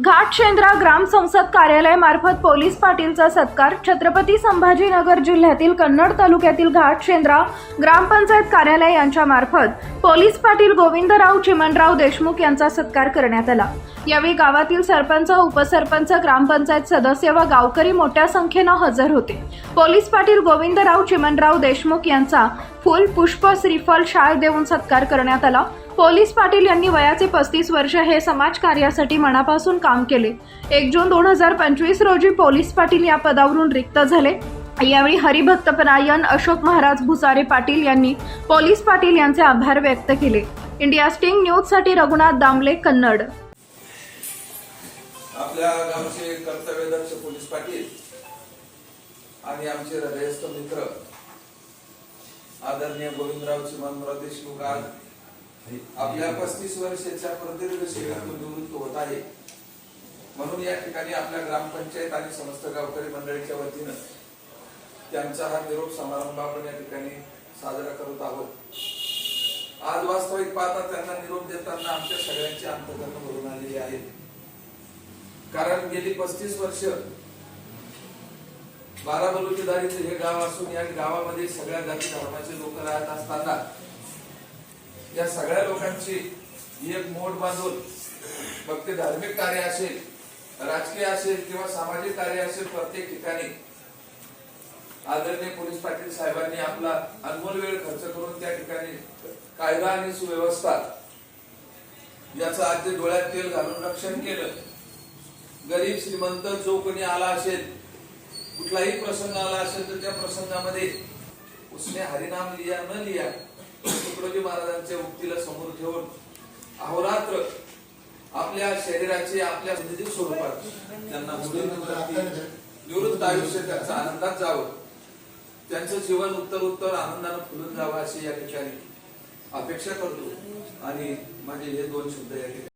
घाटशेंद्रा ग्राम संसद कार्यालय मार्फत पोलीस पाटीलचा सत्कार. छत्रपती संभाजीनगर जिल्ह्यातील कन्नड तालुक्यातील घाटशेंद्रा ग्रामपंचायत कार्यालय यांच्या मार्फत पोलीस पाटील गोविंदराव चिमणराव देशमुख यांचा सत्कार करण्यात आला. यावेळी गावातील सरपंच उपसरपंच ग्रामपंचायत सदस्य व गावकरी मोठ्या संख्येनं हजर होते. पोलीस पाटील गोविंदराव चिमणराव देशमुख यांचा फुल पुष्प श्रीफल शाळ देऊन सत्कार करण्यात आला. पोलीस पाटील यांनी वयाचे पस्तीस वर्ष हे समाज कार्यासाठी मनापासून काम केले. एक जून दोन हजार पंचवीस रोजी पोलीस पाटील या पदावरून रिक्त झाले. यावेळी हरिभक्तपरायण अशोक महाराज भुसारे पाटील यांनी पोलीस पाटील यांचे आभार व्यक्त केले. इंडिया स्टिंग न्यूजसाठी रघुनाथ दामले कन्नड. आपल्या गावचे कर्तव्यदक्ष पोलीस पाटील आणि आमचे हृदयस्थ मित्र आदरणीय गोविंदराव चिमनराव देशमुख आज आपल्या पस्तीस वर्षाच्या प्रदीर्घ सेवेतून निवृत्त होत आहे. म्हणून या ठिकाणी आपल्या ग्रामपंचायत आणि समस्त गावकरी मंडळीच्या वतीनं त्यांचा हा निरोप समारंभ आपण या ठिकाणी साजरा करत आहोत. आज वास्तविक पाहता त्यांना निरोप देताना आमच्या सगळ्यांची अंतकरण भरून आलेली आहे कारण गेली पस्तीस वर्ष बारा बलुतेदारीचे हे गाव असून या गावामध्ये सगळ्या जाती धर्माचे लोक राहत असताना या सगळ्या लोकांची एक मोठ बांधून मग ते धार्मिक कार्य असेल राजकीय असेल किंवा सामाजिक कार्य असेल प्रत्येक ठिकाणी आदरणीय पोलीस पाटील साहेबांनी आपला अनमोल वेळ खर्च करून त्या ठिकाणी कायदा आणि सुव्यवस्था याचं आज डोळ्यात तेल घालून रक्षण केलं. गरीब श्रीमंत जो कोणी आला असेल कुठलाही प्रसंग आला असेल तर त्या प्रसंगामध्ये उसने हरिनाम लिया न लिया तुकडोजी महाराजांच्या उक्तीला समोर ठेवून अहोरात्र आपल्या शरीराचे आपल्या स्वरूपात त्यांना निवृत्त आयुष्य त्यांचं आनंदात जावं. त्यांचं जीवन उत्तर उत्तर आनंदानं फुलून जावं अशी या ठिकाणी अपेक्षा करतो. आणि माझे हे दोन शब्द या ठिकाणी